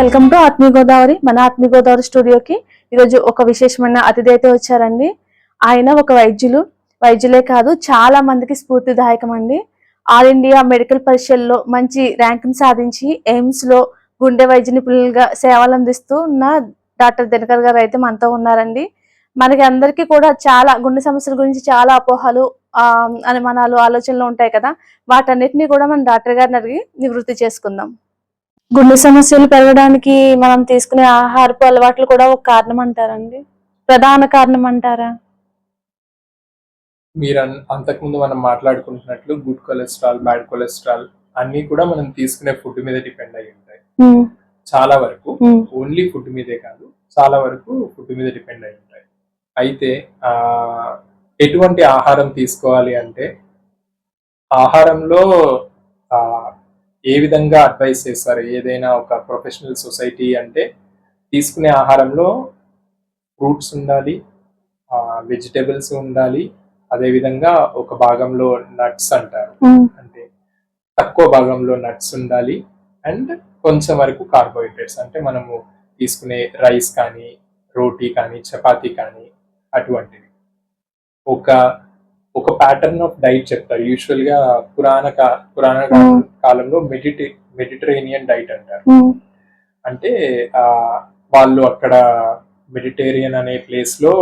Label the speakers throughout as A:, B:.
A: Welcome to ఆత్మీయ గోదావరి మన ఆత్మీయ గోదావరి స్టూడియోకి ఈరోజు ఒక విశేషమైన అతిథి అయితే వచ్చారండి. ఆయన ఒక వైద్యులు. వైద్యులే కాదు చాలా మందికి స్ఫూర్తిదాయకం అండి. ఆల్ ఇండియా మెడికల్ పరీక్షల్లో మంచి ర్యాంకును సాధించి ఎయిమ్స్లో గుండె వైద్య నిపుణులుగా సేవలు అందిస్తూ ఉన్న డాక్టర్ దినకర్ గారు అయితే మనతో ఉన్నారండి. మనకి అందరికీ కూడా చాలా గుండె సమస్యల గురించి చాలా అపోహలు అనుమానాలు ఆలోచనలు ఉంటాయి కదా. వాటన్నిటిని కూడా మనం డాక్టర్ గారిని అడిగి నివృత్తి చేసుకుందాం. గుండె సమస్యలు పెరగడానికి మనం తీసుకునే ఆహారపు అలవాట్లు కూడా ఒక కారణం అంటారండి. ప్రధాన కారణం అంటారా?
B: మీరు అంతకుముందు మనం మాట్లాడుకుంటున్నట్లు గుడ్ కొలెస్ట్రాల్ బ్యాడ్ కొలెస్ట్రాల్ అన్ని కూడా మనం తీసుకునే ఫుడ్ మీద డిపెండ్ అయి ఉంటాయి. చాలా వరకు ఓన్లీ ఫుడ్ మీదే కాదు చాలా వరకు ఫుడ్ మీద డిపెండ్ అయి ఉంటాయి. అయితే ఎటువంటి ఆహారం తీసుకోవాలి అంటే ఆహారంలో ఏ విధంగా అడ్వైస్ చేస్తారు? ఏదైనా ఒక ప్రొఫెషనల్ సొసైటీ అంటే తీసుకునే ఆహారంలో ఫ్రూట్స్ ఉండాలి వెజిటేబుల్స్ ఉండాలి అదేవిధంగా ఒక భాగంలో నట్స్ అంటారు. అంటే తక్కువ భాగంలో నట్స్ ఉండాలి అండ్ కొంచెం వరకు కార్బోహైడ్రేట్స్ అంటే మనము తీసుకునే రైస్ కానీ రోటీ కానీ చపాతీ కానీ అటువంటివి. ఒక ఒక ప్యాటర్న్ ఆఫ్ డైట్ చెప్తారు. యూజువల్గా పురాణ పురాణ. కాలంలో మెడిటే మెడిటరేనియన్ డైట్ అంటారు. అంటే ఆ వాళ్ళు అక్కడ మెడిటేరియన్ అనే ప్లేస్లో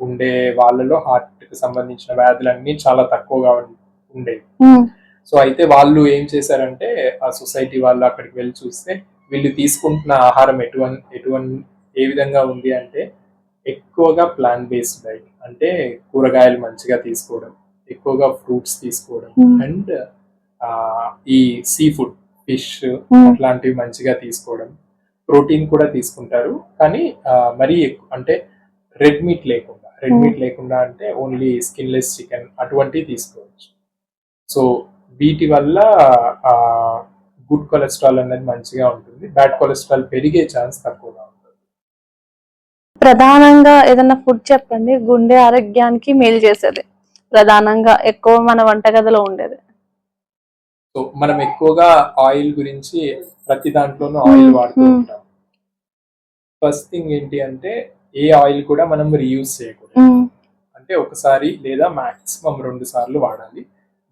B: ఉండే వాళ్ళలో హార్ట్కి సంబంధించిన వ్యాధులన్నీ చాలా తక్కువగా ఉండేవి సో అయితే వాళ్ళు ఏం చేశారంటే ఆ సొసైటీ వాళ్ళు అక్కడికి వెళ్ళి చూస్తే వీళ్ళు తీసుకుంటున్న ఆహారం ఎటువంటి ఎటువంటి ఏ విధంగా ఉంది అంటే ఎక్కువగా ప్లాన్ బేస్డ్ డైట్ అంటే కూరగాయలు మంచిగా తీసుకోవడం ఎక్కువగా ఫ్రూట్స్ తీసుకోవడం. అండ్ ఈ సీ ఫుడ్ ఫిష్
A: Hmm.
B: అట్లాంటివి మంచిగా తీసుకోవడం ప్రోటీన్ కూడా తీసుకుంటారు. కానీ మరీ అంటే రెడ్ మీట్ లేకుండా రెడ్
A: Hmm.
B: మీట్ లేకుండా అంటే ఓన్లీ స్కిన్లెస్ చికెన్ అటువంటివి తీసుకోవచ్చు. సో వీటి వల్ల గుడ్ కొలెస్ట్రాల్ అనేది మంచిగా ఉంటుంది. బ్యాడ్ కొలెస్ట్రాల్ పెరిగే ఛాన్స్ తక్కువగా ఉంటుంది.
A: ప్రధానంగా ఏదైనా ఫుడ్ చెప్పండి. గుండె ఆరోగ్యానికి మేలు చేసేది. ప్రధానంగా ఎక్కువ మన వంటగదిలో ఉండేది.
B: సో మనం ఎక్కువగా ఆయిల్ గురించి ప్రతి దాంట్లోనూ ఆయిల్. వాడుతూ. ఉంటాం. ఫస్ట్ థింగ్ ఏంటి అంటే ఏ ఆయిల్ కూడా మనం రీయూజ్ చేయకూడదు. అంటే ఒకసారి లేదా మాక్సిమం రెండు సార్లు వాడాలి.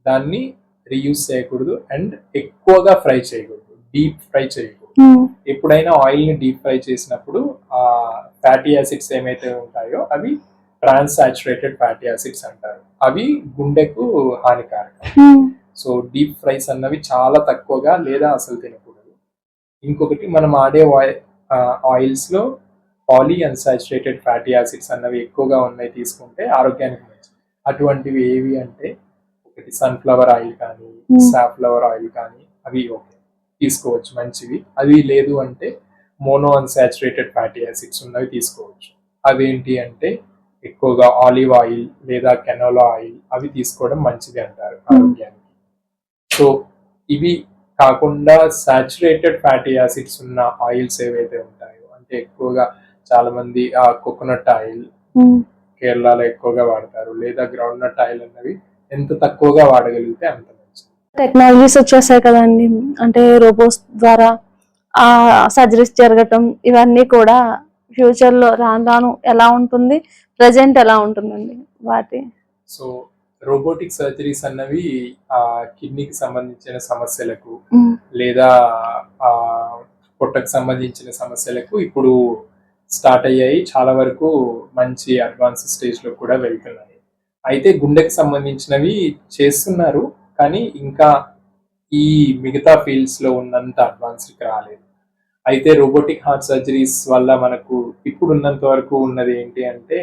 B: దాన్ని రీయూజ్ చేయకూడదు అండ్ ఎక్కువగా ఫ్రై చేయకూడదు. డీప్ ఫ్రై చేయకూడదు. ఎప్పుడైనా ఆయిల్ని డీప్ ఫ్రై చేసినప్పుడు ఆ ఫ్యాటీ యాసిడ్స్ ఏమైతే ఉంటాయో అవి ట్రాన్స్ సాచురేటెడ్ ఫ్యాటీ యాసిడ్స్ అంటారు. అవి గుండెకు హానికారకం. సో డీప్ ఫ్రైస్ అన్నవి చాలా తక్కువగా లేదా అసలు తినకూడదు. ఇంకొకటి మనం ఆడే ఆయిల్స్లో పాలీ అన్సాచురేటెడ్ ఫ్యాటీ యాసిడ్స్ అన్నవి ఎక్కువగా ఉన్నాయి తీసుకుంటే ఆరోగ్యానికి మంచిది. అటువంటివి ఏవి అంటే ఒకటి సన్ఫ్లవర్ ఆయిల్ కానీ. సాఫ్లవర్ ఆయిల్ కానీ అవి ఓకే. తీసుకోవచ్చు మంచివి. అవి లేదు అంటే మోనో అన్సాచురేటెడ్ ఫ్యాటీ యాసిడ్స్ ఉన్నవి తీసుకోవచ్చు. అవేంటి అంటే ఎక్కువగా ఆలివ్ ఆయిల్ లేదా కెనోలా ఆయిల్ అవి తీసుకోవడం మంచిది అంటారు ఆరోగ్యానికి. సో ఇవి కాకుండా సాచురేటెడ్ ఫ్యాటీ యాసిడ్స్ ఉన్న ఆయిల్స్ ఏవైతే ఉంటాయో అంటే ఎక్కువగా చాలా మంది ఆ కోకోనట్ ఆయిల్
A: ఉమ్.
B: కేరళలో ఎక్కువగా వాడతారు లేదా గ్రౌండ్ నట్ ఆయిల్ అన్నవి ఎంత తక్కువగా వాడగలిగితే అంత మంచిది.
A: టెక్నాలజీస్ వచ్చేసాయి కదండి. అంటే రోబోట్స్ ద్వారా ఆ సర్జరీస్ జరగటం ఇవన్నీ కూడా ఫ్యూచర్లో రాను రాను ఎలా ఉంటుంది ప్రజెంట్ ఎలా ఉంటుందండి వాటి?
B: సో రోబోటిక్ సర్జరీస్ అన్నవి ఆ కిడ్నీకి సంబంధించిన సమస్యలకు లేదా ఆ పొట్టకు సంబంధించిన సమస్యలకు ఇప్పుడు స్టార్ట్ అయ్యాయి. చాలా వరకు మంచి అడ్వాన్స్ స్టేజ్లో కూడా వెళ్తున్నాయి. అయితే గుండెకి సంబంధించినవి చేస్తున్నారు కానీ ఇంకా ఈ మిగతా ఫీల్డ్స్లో ఉన్నంత అడ్వాన్స్డ్కి రాలేదు. అయితే రోబోటిక్ హార్ట్ సర్జరీస్ వల్ల మనకు ఇప్పుడు ఉన్నంత వరకు ఉన్నది ఏంటి అంటే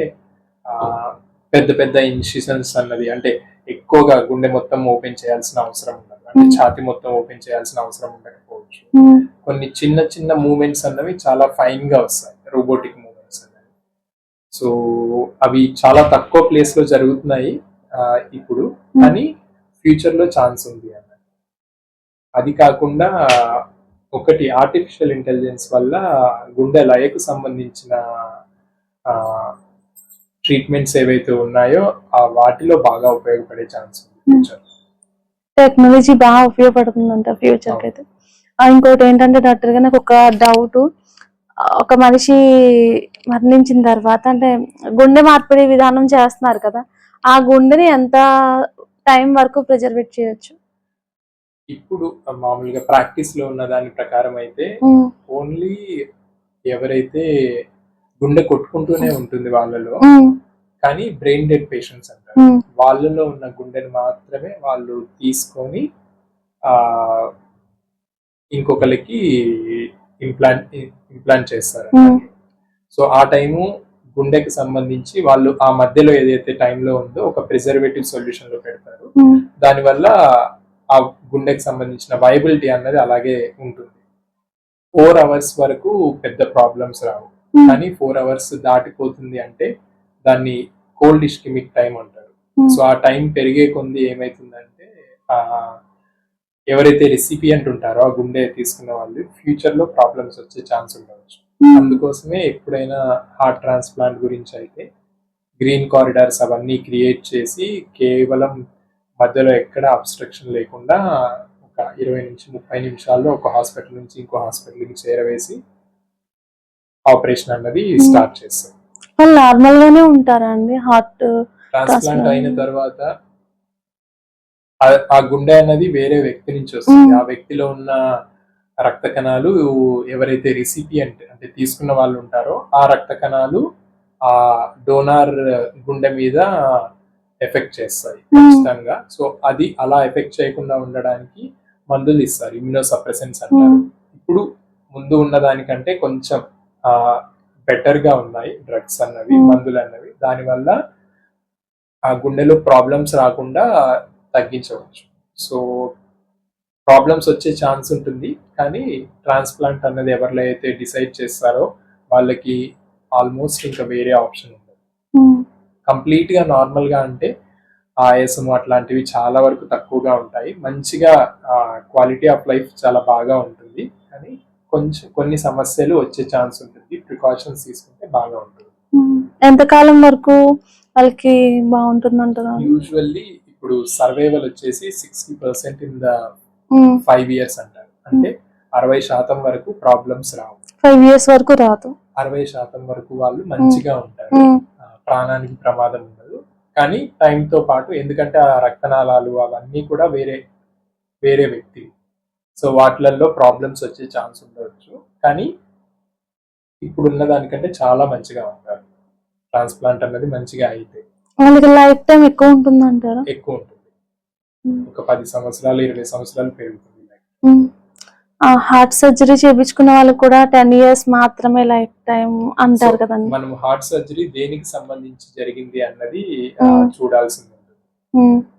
B: పెద్ద పెద్ద ఇన్సిషన్స్ అన్నది. అంటే ఎక్కువగా గుండె మొత్తం ఓపెన్ చేయాల్సిన అవసరం ఉండదు. అంటే
A: Hmm.
B: ఛాతి మొత్తం ఓపెన్ చేయాల్సిన అవసరం ఉండకపోవచ్చు.
A: ఉమ్,
B: కొన్ని చిన్న చిన్న మూమెంట్స్ అన్నవి చాలా ఫైన్గా వస్తాయి. రోబోటిక్ మూమెంట్స్ అనేవి సో అవి చాలా తక్కువ ప్లేస్లో జరుగుతున్నాయి ఇప్పుడు. కానీ ఫ్యూచర్లో ఛాన్స్ ఉంది అన్నది. అది కాకుండా ఒకటి ఆర్టిఫిషియల్ ఇంటెలిజెన్స్ వల్ల గుండె లయకు సంబంధించిన ట్రీట్మెంట్స్ ఏవైతే ఉన్నాయో ఆ వాటిలో బాగా ఉపయోగపడే ఛాన్స్ ఫ్యూచర్
A: టెక్నాలజీ బాగా ఉపయోగపడుతుందంట ఫ్యూచర్ అయితే ఇంకోటి ఏంటంటే డాక్టర్ గారు నాకు ఒక డౌట్ ఒక మనిషి మరణించిన తర్వాత అంటే గుండె మార్పిడి విధానం చేస్తున్నారు కదా ఆ గుండెని ఎంత టైం వరకు ప్రిజర్వేట్ చేయొచ్చు?
B: ఇప్పుడు మామూలుగా ప్రాక్టీస్లో ఉన్న దాని ప్రకారం అయితే ఓన్లీ ఎవరైతే గుండె కొట్టుకుంటూనే ఉంటుంది వాళ్ళలో.
A: ఉమ్,
B: కానీ బ్రెయిన్ డెడ్ పేషెంట్స్ అంటారు.
A: ఉమ్,
B: వాళ్ళలో ఉన్న గుండెని మాత్రమే వాళ్ళు తీసుకొని ఆ ఇంకొకరికి ఇంప్లాంట్ ఇంప్లాంట్ చేస్తారు. సో ఆ టైము గుండెకి సంబంధించి వాళ్ళు ఆ మధ్యలో ఏదైతే టైంలో ఉందో ఒక ప్రిజర్వేటివ్ సొల్యూషన్లో పెడతారు. దానివల్ల ఆ గుండెకి సంబంధించిన వైబిలిటీ అన్నది అలాగే ఉంటుంది. ఫోర్ అవర్స్ వరకు పెద్ద ప్రాబ్లమ్స్ రావు. కానీ ఫోర్ అవర్స్ దాటిపోతుంది అంటే దాన్ని కోల్డ్ ఇస్కిమిక్ టైం అంటారు.
A: ఉమ్,
B: సో ఆ టైం పెరిగే కొంది ఏమైతుందంటే ఆ ఎవరైతే రెసిపియంట్ ఉంటారో ఆ గుండె తీసుకున్న వాళ్ళు ఫ్యూచర్లో ప్రాబ్లమ్స్ వచ్చే ఛాన్స్ ఉండవచ్చు.
A: ఉమ్,
B: అందుకోసమే ఎప్పుడైనా హార్ట్ ట్రాన్స్ప్లాంట్ గురించి అయితే గ్రీన్ కారిడార్స్ అవన్నీ క్రియేట్ చేసి కేవలం మధ్యలో ఎక్కడ అబ్స్ట్రక్షన్ లేకుండా ఒక ఇరవై నుంచి ముప్పై నిమిషాల్లో ఒక హాస్పిటల్ నుంచి ఇంకో హాస్పిటల్కి చేరవేసి ఆపరేషన్ అన్నది స్టార్ట్ చేస్తారు
A: వాళ్ళు నార్మల్ గానే ఉంటారా అండి? Heart
B: transplant. అయిన తర్వాత ఆ- గుండె అన్నది వేరే వ్యక్తి నుంచి వస్తుంది. ఆ వ్యక్తిలో ఉన్న రక్త కణాలు ఎవరైతే రిసిపియంట్ అంటే తీసుకున్న వాళ్ళు ఉంటారో ఆ రక్త కణాలు ఆ డోనార్ గుండె మీద ఎఫెక్ట్ చేస్తాయి ఖచ్చితంగా. సో అది అలా ఎఫెక్ట్ చేయకుండా ఉండడానికి మందులు ఇస్తారు ఇమ్యూనో సప్రెసెంట్స్ అంటారు ఇప్పుడు ముందు ఉన్న దానికంటే కొంచెం బెటర్గా ఉన్నాయి డ్రగ్స్ అన్నవి
A: Mm.
B: మందులు అన్నవి దానివల్ల ఆ గుండెలో ప్రాబ్లమ్స్ రాకుండా తగ్గించవచ్చు. సో ప్రాబ్లమ్స్ వచ్చే ఛాన్స్ ఉంటుంది. కానీ ట్రాన్స్ప్లాంట్ అన్నది ఎవరిలో అయితే డిసైడ్ చేస్తారో వాళ్ళకి ఆల్మోస్ట్ ఇంకా వేరే ఆప్షన్ ఉండదు. కంప్లీట్గా నార్మల్గా అంటే ఆయాసం అట్లాంటివి చాలా వరకు తక్కువగా ఉంటాయి. మంచిగా క్వాలిటీ ఆఫ్ లైఫ్ చాలా బాగా ఉంటుంది. కానీ కొంచెం కొన్ని సమస్యలు వచ్చే ఛాన్స్ ఉంటుంది. ప్రికాషన్స్ తీసుకుంటే బాగా ఉంటుంది.
A: ఎంతకాలం వరకు వాళ్ళకి బాగుంటుంది అంటారా
B: యూజువల్లీ ఇప్పుడు సర్వైవల్ వచ్చేసి sixty percent in the five years అంటారు. అంటే అరవై శాతం వరకు ప్రాబ్లమ్స్ రావు.
A: ఫైవ్ ఇయర్స్ వరకు రాదు.
B: అరవై శాతం వరకు వాళ్ళు మంచిగా ఉంటారు. ప్రాణానికి ప్రమాదం ఉండదు. కానీ time తో పాటు ఎందుకంటే ఆ రక్తనాళాలు అవన్నీ కూడా వేరే వేరే వ్యక్తి సో వాటిలలో ప్రాబ్లమ్స్ వచ్చే ఛాన్స్ ఉండవచ్చు కానీ ఇప్పుడున్న దానికంటే చాలా మంచిగా ఉంటారు. ట్రాన్స్ప్లాంట్ అన్నది మంచిగా అయితే.
A: వాళ్ళకి లైఫ్ టైం ఎక్కువ ఉంటుంది అంటారా
B: ఎక్కువ ఉంటుంది. ఒక పది సంవత్సరాలు ఇరవై సంవత్సరాలు పెరుగుతుంది
A: హార్ట్ సర్జరీ చేయించుకున్న వాళ్ళకి కూడా టెన్ ఇయర్స్ మాత్రమే లైఫ్ టైం అంటారు కదండి.
B: మనం హార్ట్ సర్జరీ దేనికి సంబంధించి జరిగింది అన్నది. చూడాల్సింది.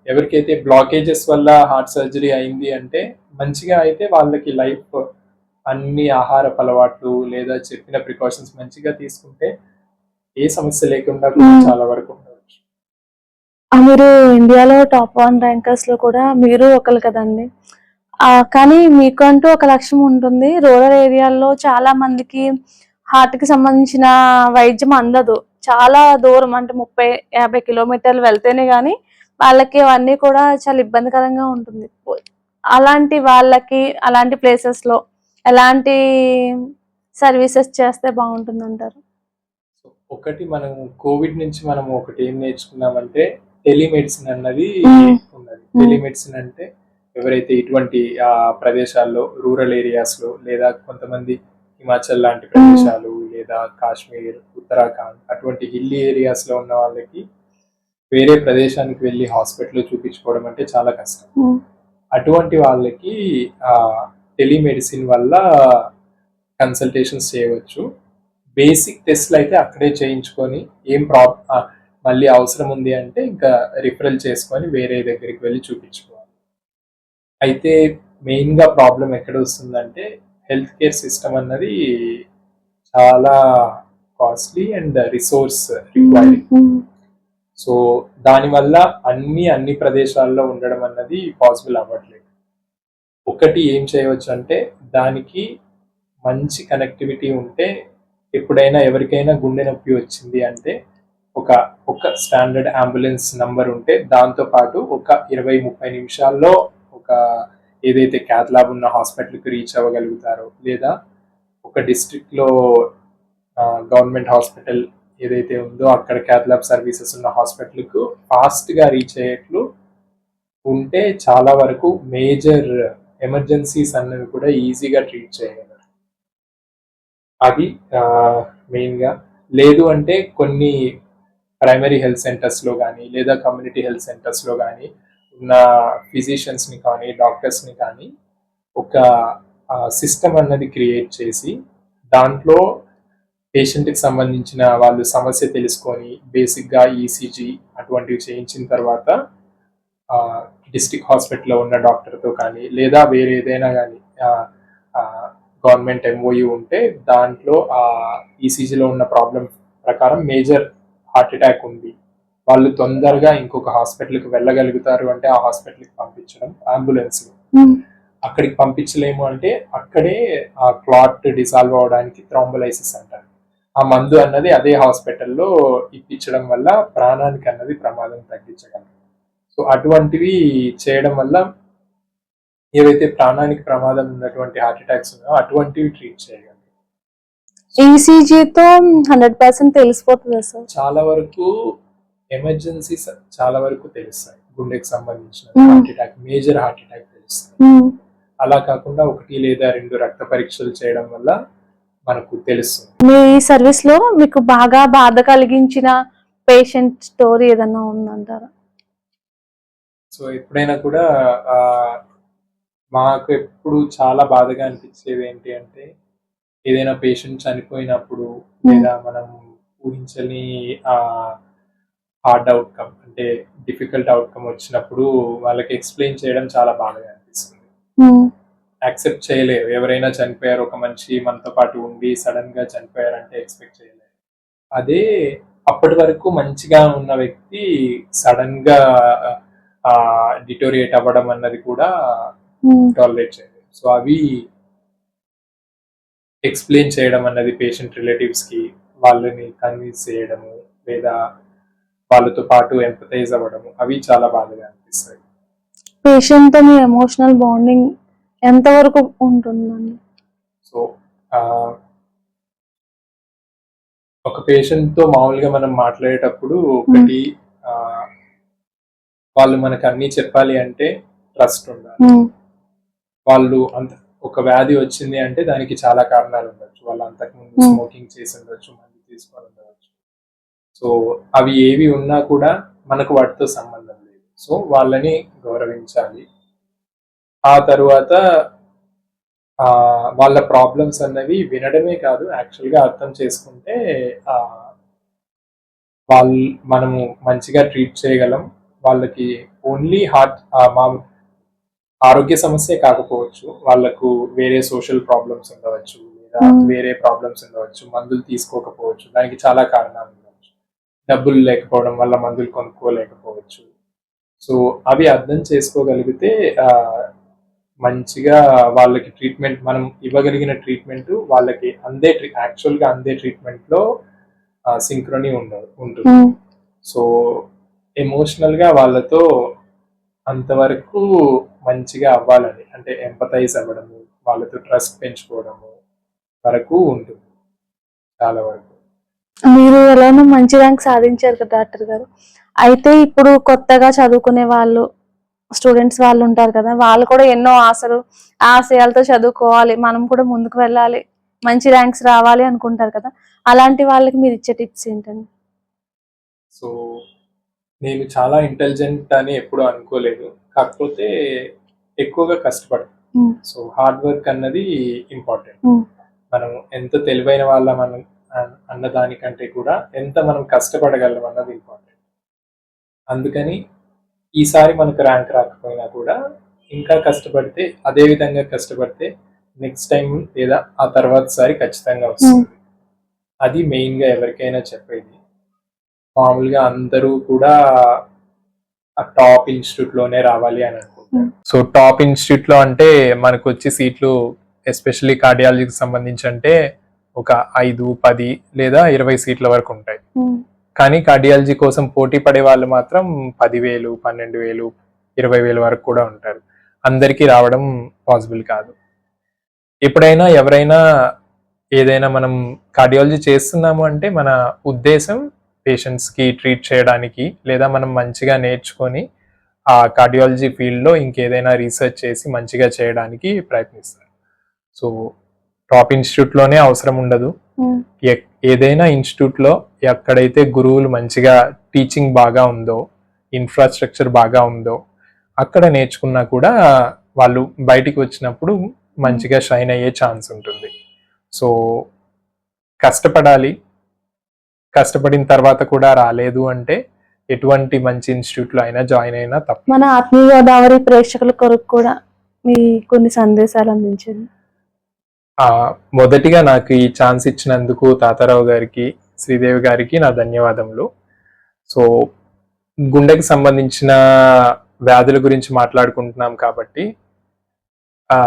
B: ఎవరికైతే బ్లాకేజెస్ వల్ల హార్ట్ సర్జరీ అయింది అంటే మంచిగా అయితే వాళ్ళకి లైఫ్ అన్ని ఆహారపు అలవాట్లు లేదా చెప్పిన ప్రికాషన్స్ మంచిగా తీసుకుంటే ఏ సమస్య లేకుండా కూడా
A: Mm.
B: చాలా వరకు ఉండవచ్చు.
A: మీరు ఇండియాలో టాప్ వన్ ర్యాంకర్స్లో కూడా మీరు ఒకరు కదండి. కానీ మీకంటూ ఒక లక్ష్యం ఉంటుంది. రూరల్ ఏరియాల్లో చాలా మందికి హార్ట్కి సంబంధించిన వైద్యం అందదు. చాలా దూరం అంటే ముప్పై యాభై కిలోమీటర్లు వెళ్తేనే గానీ వాళ్ళకి అవన్నీ కూడా చాలా ఇబ్బందికరంగా ఉంటుంది అలాంటి వాళ్ళకి అలాంటి ప్లేసెస్లో ఎలాంటి సర్వీసెస్ చేస్తే బాగుంటుంది అంటారు
B: ఒకటి మనం కోవిడ్ నుంచి మనం ఒకటి ఏం నేర్చుకున్నామంటే టెలిమెడిసిన్ అన్నది. ఉన్నది. టెలిమెడిసిన్ అంటే ఎవరైతే ఇటువంటి ఆ ప్రదేశాల్లో రూరల్ ఏరియాస్లో లేదా కొంతమంది హిమాచల్ లాంటి ప్రదేశాలు లేదా కాశ్మీర్ ఉత్తరాఖండ్ అటువంటి హిల్లీ ఏరియాస్లో ఉన్న వాళ్ళకి వేరే ప్రదేశానికి వెళ్ళి హాస్పిటల్ చూపించుకోవడం అంటే చాలా కష్టం.
A: ఉమ్,
B: అటువంటి వాళ్ళకి టెలిమెడిసిన్ వల్ల కన్సల్టేషన్స్ చేయవచ్చు. బేసిక్ టెస్ట్లు అయితే అక్కడే చేయించుకొని ఏం ప్రాబ్ మళ్ళీ అవసరం ఉంది అంటే ఇంకా రిఫరల్ చేసుకొని వేరే దగ్గరికి వెళ్ళి చూపించుకోవాలి. అయితే మెయిన్గా ప్రాబ్లం ఎక్కడ వస్తుందంటే హెల్త్ కేర్ సిస్టమ్ అన్నది చాలా costly and resource requiring
A: um,
B: so దానివల్ల అన్ని అన్ని ప్రదేశాల్లో ఉండడం అన్నది పాసిబుల్ అవ్వట్లేదు. ఒకటి ఏం చేయవచ్చు అంటే దానికి మంచి కనెక్టివిటీ ఉంటే ఎప్పుడైనా ఎవరికైనా గుండె నొప్పి వచ్చింది అంటే ఒక ఒక స్టాండర్డ్ అంబులెన్స్ నంబర్ ఉంటే దాంతో పాటు ఒక ఇరవై ముప్పై నిమిషాల్లో ఒక ఏదైతే క్యాత్ ఉన్న హాస్పిటల్కి రీచ్ అవ్వగలుగుతారో లేదా ఒక డిస్ట్రిక్ట్లో గవర్నమెంట్ హాస్పిటల్ ఏదైతే ఉందో అక్కడ క్యాథ్లాబ్ సర్వీసెస్ ఉన్న హాస్పిటల్కు ఫాస్ట్గా రీచ్ అయ్యేట్లు ఉంటే చాలా వరకు మేజర్ ఎమర్జెన్సీస్ అన్నవి కూడా ఈజీగా ట్రీట్ చేయగలరు. అది మెయిన్గా లేదు అంటే కొన్ని ప్రైమరీ హెల్త్ సెంటర్స్లో కానీ లేదా కమ్యూనిటీ హెల్త్ సెంటర్స్లో కానీ ఉన్న ఫిజిషియన్స్ని కానీ డాక్టర్స్ని కానీ ఒక సిస్టమ్ అన్నది క్రియేట్ చేసి దాంట్లో పేషెంట్కి సంబంధించిన వాళ్ళు సమస్య తెలుసుకొని బేసిక్గా ఈసీజీ అటువంటివి చేయించిన తర్వాత డిస్టిక్ హాస్పిటల్లో ఉన్న డాక్టర్తో కానీ లేదా వేరే ఏదైనా కానీ గవర్నమెంట్ ఎంఓయూ ఉంటే దాంట్లో ఆ ఈసీజీలో ఉన్న ప్రాబ్లం ప్రకారం మేజర్ హార్ట్ అటాక్ ఉంది. వాళ్ళు తొందరగా ఇంకొక హాస్పిటల్కి వెళ్ళగలుగుతారు అంటే ఆ హాస్పిటల్కి పంపించడం అంబులెన్స్. అక్కడికి పంపించలేము అంటే అక్కడే ఆ క్లాట్ డిసాల్వ్ అవడానికి థ్రాంబలైసిస్ అంటారు. ఆ మందు అన్నది అదే హాస్పిటల్లో ఇప్పించడం వల్ల ప్రాణానికి అన్నది ప్రమాదం తగ్గించగలరు సో అటువంటివి చేయడం వల్ల ఏవైతే ప్రాణానికి ప్రమాదం ఉన్నటువంటి హార్ట్ అటాక్స్ ఉన్నాయో అటువంటివి ట్రీట్ చేయగలరు
A: ఈసీజీతో హండ్రెడ్ పర్సెంట్ తెలిసిపోతుంది సార్?
B: చాలా వరకు ఎమర్జెన్సీస్ చాలా వరకు తెలుస్తాయి. గుండెకి సంబంధించిన. Heart attack major heart attack తెలుస్తాయి. అలా కాకుండా ఒకటి లేదా రెండు రక్త పరీక్షలు చేయడం వల్ల మనకు తెలుస్తుంది
A: మీ సర్వీస్లో మీకు బాగా బాధ కలిగించిన పేషెంట్ స్టోరీ ఏదన్నా ఉందంటారా?
B: సో ఎప్పుడైనా కూడా మాకు ఎప్పుడు చాలా బాధగా అనిపించేది ఏంటి అంటే ఏదైనా పేషెంట్ చనిపోయినప్పుడు లేదా మనం ఊహించని హార్డ్ అవుట్కమ్ అంటే డిఫికల్ట్ అవుట్కమ్ వచ్చినప్పుడు వాళ్ళకి ఎక్స్ప్లెయిన్ చేయడం చాలా బాధగా అనిపిస్తుంది. యాక్సెప్ట్ చేయలేరు. ఎవరైనా చనిపోయారు ఒక మనిషి మనతో పాటు ఉండి సడన్గా చనిపోయారంటే ఎక్స్పెక్ట్ చేయలేరు. అదే అప్పటి వరకు మంచిగా ఉన్న వ్యక్తి సడన్గా డిటోరియేట్ అవ్వడం అన్నది కూడా టాలరేట్ చేయలేరు. సో అవి ఎక్స్ప్లెయిన్ చేయడం అన్నది పేషెంట్ రిలేటివ్స్కి వాళ్ళని కన్విన్స్ చేయడము లేదా వాళ్ళతో పాటు ఎంపతైజ్ అవ్వడము అవి చాలా బాధగా అనిపిస్తాయి.
A: పేషెంట్ మీ ఎమోషనల్ బాండింగ్ ఎంత వరకు ఉంటుందండి?
B: సో ఆ, ఒక పేషెంట్తో మామూలుగా మనం మాట్లాడేటప్పుడు ఒకటి వాళ్ళు మనకు అన్ని చెప్పాలి అంటే ట్రస్ట్ ఉండాలి. వాళ్ళు అంత ఒక వ్యాధి వచ్చింది అంటే దానికి చాలా కారణాలు ఉండొచ్చు. వాళ్ళు అంతకుముందు. స్మోకింగ్ చేసి ఉండొచ్చు మందు తీసుకొని ఉండవచ్చు సో అవి ఏవి ఉన్నా కూడా మనకు వాటితో సంబంధం లేదు. సో వాళ్ళని గౌరవించాలి. ఆ తరువాత వాళ్ళ ప్రాబ్లమ్స్ అన్నవి వినడమే కాదు యాక్చువల్గా అర్థం చేసుకుంటే వాళ్ళు మనము మంచిగా ట్రీట్ చేయగలం. వాళ్ళకి ఓన్లీ హార్ట్ మా ఆరోగ్య సమస్య కాకపోవచ్చు. వాళ్ళకు వేరే సోషల్ ప్రాబ్లమ్స్ ఉండవచ్చు లేదా
A: Hmm.
B: వేరే ప్రాబ్లమ్స్ ఉండవచ్చు మందులు తీసుకోకపోవచ్చు. దానికి చాలా కారణాలు ఉండవచ్చు. డబ్బులు లేకపోవడం వల్ల మందులు కొనుక్కోలేకపోవచ్చు. సో అవి అర్థం చేసుకోగలిగితే మంచిగా వాళ్ళకి ట్రీట్మెంట్ మనం ఇవ్వగలిగిన ట్రీట్మెంట్ వాళ్ళకి అందే యాక్చువల్గా అందే ట్రీట్మెంట్లో సింక్రోని ఉండదు ఉంటుంది. సో ఎమోషనల్గా వాళ్ళతో అంతవరకు మంచిగా అవ్వాలని అంటే ఎంపతైజ్ అవ్వడము వాళ్ళతో ట్రస్ట్ పెంచుకోవడము వరకు ఉంటుంది. చాలా వరకు.
A: మీరు ఎలానో మంచి ర్యాంక్ సాధించారు కదా డాక్టర్ గారు. అయితే ఇప్పుడు కొత్తగా చదువుకునే వాళ్ళు స్టూడెంట్స్ వాళ్ళు ఉంటారు కదా వాళ్ళు కూడా ఎన్నో ఆశలు ఆశయాలతో చదువుకోవాలి మనం కూడా ముందుకు వెళ్ళాలి మంచి ర్యాంక్స్ రావాలి అనుకుంటారు కదా అలాంటి వాళ్ళకి మీరు ఇచ్చే టిప్స్ ఏంటండి
B: సో నేను చాలా ఇంటెలిజెంట్ అని ఎప్పుడూ అనుకోలేదు కాకపోతే ఎక్కువగా కష్టపడతాను
A: Hmm.
B: సో హార్డ్ వర్క్ అన్నది ఇంపార్టెంట్. మనం ఎంత తెలివైన వాళ్ళ మనం అన్న దానికంటే కూడా ఎంత మనం కష్టపడగలం అన్నది ఇంపార్టెంట్ అందుకని ఈసారి మనకు ర్యాంక్ రాకపోయినా కూడా ఇంకా కష్టపడితే అదే విధంగా కష్టపడితే నెక్స్ట్ టైం లేదా ఆ తర్వాత సారి ఖచ్చితంగా వస్తుంది. అది మెయిన్గా ఎవరికైనా చెప్పేది. మామూలుగా అందరూ కూడా ఆ టాప్ ఇన్స్టిట్యూట్లోనే రావాలి అని అనుకుంటారు. సో టాప్ ఇన్స్టిట్యూట్లో అంటే మనకు వచ్చి సీట్లు ఎస్పెషల్లీ కార్డియాలజీకి సంబంధించి అంటే ఒక ఐదు పది లేదా ఇరవై సీట్ల వరకు ఉంటాయి. కానీ కార్డియాలజీ కోసం పోటీ పడే వాళ్ళు మాత్రం పదివేలు పన్నెండు వేలు ఇరవై వేలు వరకు కూడా ఉంటారు. అందరికీ రావడం పాసిబుల్ కాదు. ఎప్పుడైనా ఎవరైనా ఏదైనా మనం కార్డియాలజీ చేస్తున్నాము అంటే మన ఉద్దేశం పేషెంట్స్కి ట్రీట్ చేయడానికి లేదా మనం మంచిగా నేర్చుకొని ఆ కార్డియాలజీ ఫీల్డ్లో ఇంకేదైనా రీసెర్చ్ చేసి మంచిగా చేయడానికి ప్రయత్నిస్తారు. సో టాప్ ఇన్స్టిట్యూట్లోనే అవసరం ఉండదు. ఏదైనా ఇన్స్టిట్యూట్లో ఎక్కడైతే గురువులు మంచిగా టీచింగ్ బాగా ఉందో ఇన్ఫ్రాస్ట్రక్చర్ బాగా ఉందో అక్కడ నేర్చుకున్నా కూడా వాళ్ళు బయటికి వచ్చినప్పుడు మంచిగా షైన్ అయ్యే ఛాన్స్ ఉంటుంది. సో కష్టపడాలి. కష్టపడిన తర్వాత కూడా రాలేదు అంటే ఎటువంటి మంచి ఇన్స్టిట్యూట్లో అయినా జాయిన్ అయినా తప్ప.
A: మన ఆత్మీయ గోదావరి ప్రేక్షకుల కొరకు కూడా మీ కొన్ని సందేశాలు అందించండి.
B: మొదటిగా నాకు ఈ ఛాన్స్ ఇచ్చినందుకు తాతారావు గారికి శ్రీదేవి గారికి నా ధన్యవాదములు సో గుండెకి సంబంధించిన వ్యాధుల గురించి మాట్లాడుకుంటున్నాం కాబట్టి ఆ,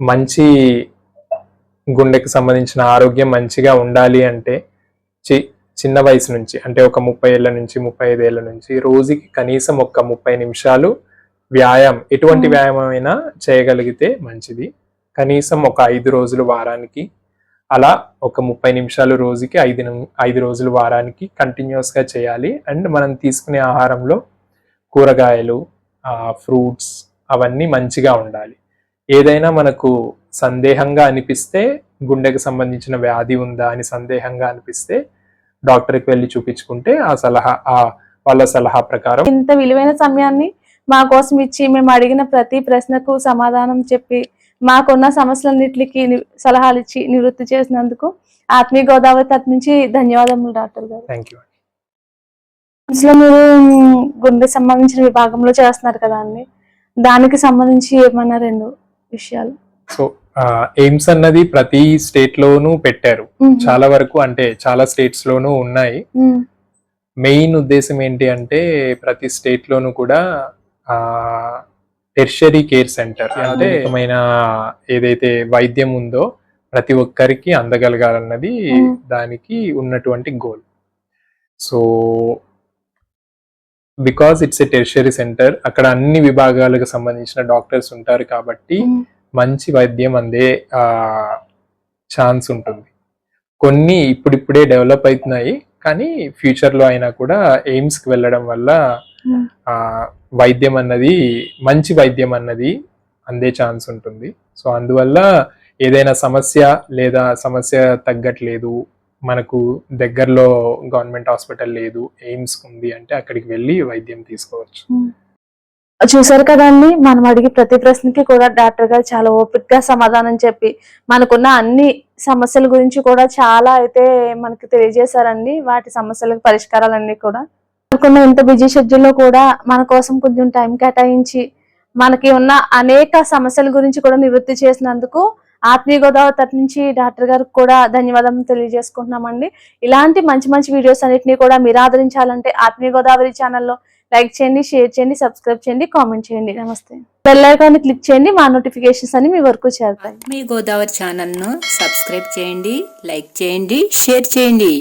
B: మంచి గుండెకి సంబంధించిన ఆరోగ్యం మంచిగా ఉండాలి అంటే చి చిన్న వయసు నుంచి అంటే ఒక ముప్పై ఏళ్ళ నుంచి ముప్పై ఐదు ఏళ్ళ నుంచి రోజుకి కనీసం ఒక ముప్పై నిమిషాలు వ్యాయామం ఎటువంటి. వ్యాయామం అయినా చేయగలిగితే మంచిది కనీసం ఒక ఐదు రోజులు వారానికి అలా ఒక ముప్పై నిమిషాలు రోజుకి ఐదు ఐదు రోజులు వారానికి కంటిన్యూస్గా చేయాలి. అండ్ మనం తీసుకునే ఆహారంలో కూరగాయలు ఫ్రూట్స్ అవన్నీ మంచిగా ఉండాలి. ఏదైనా మనకు సందేహంగా అనిపిస్తే గుండెకు సంబంధించిన వ్యాధి ఉందా అని సందేహంగా అనిపిస్తే డాక్టర్కి వెళ్ళి చూపించుకుంటే ఆ సలహా ఆ వాళ్ళ సలహా ప్రకారం
A: ఇంత విలువైన సమయాన్ని మా కోసం ఇచ్చి మేము అడిగిన ప్రతి ప్రశ్నకు సమాధానం చెప్పి మాకున్న సమస్యలన్నిటికీ సలహాలు ఇచ్చి నివృత్తి చేసినందుకు ఆత్మీయ గోదావరి తరపు నుంచి ధన్యవాదములు డాక్టర్ గారు. మీరు గుండె సంబంధించిన విభాగంలో చేస్తున్నారు కదా అండి. దానికి సంబంధించి ఏమన్నా రెండు విషయాలు?
B: సో ఎయిమ్స్ అన్నది ప్రతి స్టేట్ లోనూ పెట్టారు. చాలా వరకు అంటే చాలా స్టేట్స్ లోనూ ఉన్నాయి మెయిన్ ఉద్దేశం ఏంటి అంటే ప్రతి స్టేట్ లోనూ కూడా టెర్షరీ కేర్ సెంటర్ అంటే ఏదైతే వైద్యం ఉందో ప్రతి ఒక్కరికి అందగలగాలన్నది. దానికి ఉన్నటువంటి goal so because it's a tertiary centre అక్కడ అన్ని విభాగాలకు సంబంధించిన డాక్టర్స్ ఉంటారు కాబట్టి మంచి వైద్యం అందే ఛాన్స్ ఉంటుంది. కొన్ని ఇప్పుడిప్పుడే డెవలప్ అవుతున్నాయి కానీ ఫ్యూచర్లో అయినా కూడా ఎయిమ్స్కి వెళ్ళడం వల్ల వైద్యం అన్నది మంచి వైద్యం అన్నది అందే ఛాన్స్ ఉంటుంది. సో అందువల్ల ఏదైనా సమస్య లేదా సమస్య తగ్గట్లేదు మనకు దగ్గరలో గవర్నమెంట్ హాస్పిటల్ లేదు ఎయిమ్స్ ఉంది అంటే అక్కడికి వెళ్ళి వైద్యం తీసుకోవచ్చు.
A: చూసారు కదండి మనం అడిగి ప్రతి ప్రశ్నకి కూడా డాక్టర్ గారు చాలా ఓపికగా సమాధానం చెప్పి మనకున్న అన్ని సమస్యల గురించి కూడా చాలా అయితే మనకు తెలియజేశారండి. వాటి సమస్యలకు పరిష్కారాలన్నీ కూడా అనుకున్న ఇంత బిజీ షెడ్యూల్లో కూడా మన కోసం కొంచెం టైం కేటాయించి మనకి ఉన్న అనేక సమస్యల గురించి కూడా నివృత్తి చేసినందుకు ఆత్మీయ గోదావరి తరపు నుంచి డాక్టర్ గారికి కూడా ధన్యవాదం తెలియజేసుకుంటున్నామండి. ఇలాంటి మంచి మంచి వీడియోస్ అన్నిటిని కూడా మీరు ఆదరించాలంటే ఆత్మీయ గోదావరి ఛానల్లో లైక్ చేయండి షేర్ చేయండి సబ్స్క్రైబ్ చేయండి కామెంట్ చేయండి. నమస్తే. బెల్ ఐకాన్ క్లిక్ చేయండి మా నోటిఫికేషన్స్ అన్ని మీ వరకు చేరుతాయి.
C: మీ గోదావరి ఛానల్ను సబ్స్క్రైబ్ చేయండి లైక్ చేయండి షేర్ చేయండి.